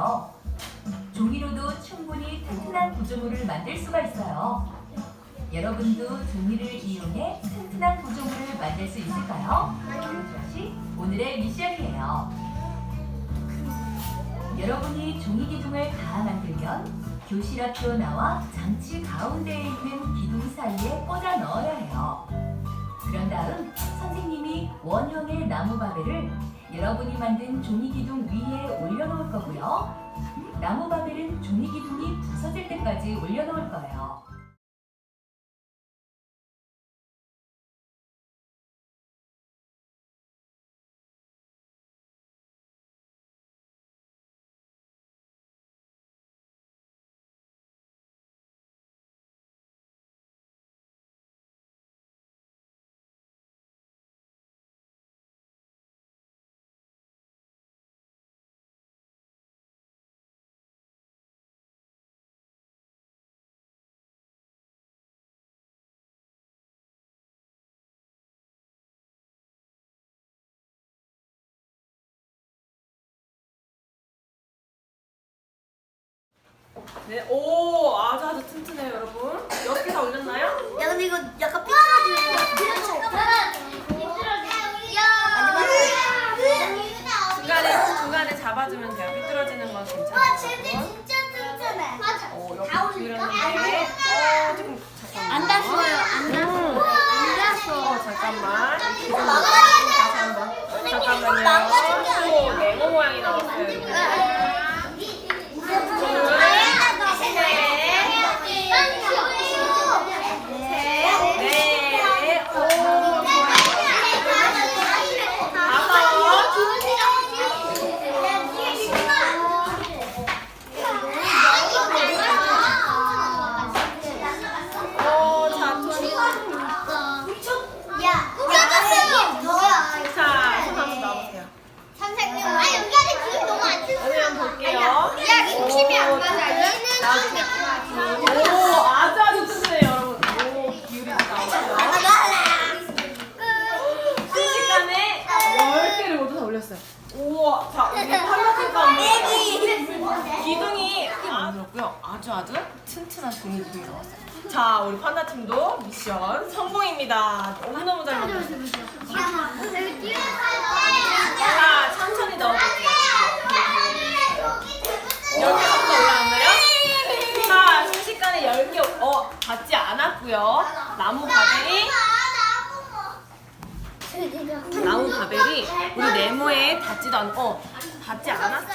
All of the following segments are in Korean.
있는데요. 종이로도 충분히 튼튼한 구조물을 만들 수가 있어요. 여러분도 종이를 이용해 튼튼한 구조물을 만들 수 있을까요? 이것이 오늘의 미션이에요. 여러분이 종이 기둥을 다 만들면 교실 앞으로 나와 장치 가운데에 있는 기둥 사이에 꽂아 넣어야 해요. 그런 다음 원형의 나무 바벨을 여러분이 만든 종이 기둥 위에 올려놓을 거고요. 나무 바벨은 종이 기둥이 부서질 때까지 올려놓을 거예요. 네, 오, 아주 아주 튼튼해요, 여러분. 몇 개 다 올렸나요? 야 근데 이거 약간 삐뚤어지는 거 중간에 중간에 잡아주면 돼요. 삐뚤어지는 건 괜찮아요. 오, 옆에 기울였는데, 어, 조금 잠깐만. 안 닿았어요 안 닿았어 안 닿았어 어, 잠깐만. 기둥 다시 한번. 잠깐만요. 오, 네모 모양이 나왔어요. 여기. 네, 오, 오, 자, 토니. 야, 꾸겨졌어요. 뭐야? 자, 손 한번 놔보세요. 선생님. 아 여기 안에 기름 너무 안 찼어. 여기 한번 볼게요. 야, 이거 힘이 안 맞아. 얘는 오, 아주 아주 튼튼해요, 여러분. 오, 기울이 나오죠. 순식간에 10개를 모두 다 올렸어요. 우와, 자, 우리 가운데 기둥이 만들었고요. 아주 아주 튼튼한 종이 기둥이 나왔어요. 자, 우리 판다 팀도 미션 성공입니다. 너무너무 잘 만들었어요. 자, 천천히 넣어볼게요. 여기 한번 올라왔나요? 자, 순식간에 10개, 어, 닿지 않았고요. 나무 바벨이, 나무 바벨이 우리 네모에 닿지도 않고, 어, 닿지 않았어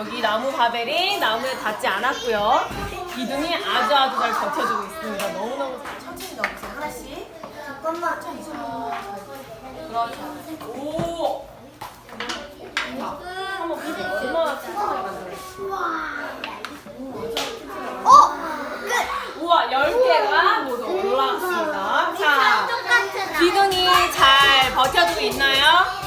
여기 나무 바벨이 나무에 닿지 않았고요. 기둥이 아주 아주 잘 받쳐주고 있습니다. 너무너무 천천히 넣으세요. 하나씩. 잠깐만. 천천히. 그렇죠. 오! 한번 보세요. 얼마나 튼튼하게 만들었어요. 오! 우와, 10개가 올라왔습니다. 자, 기둥이 잘 버텨주고 있나요?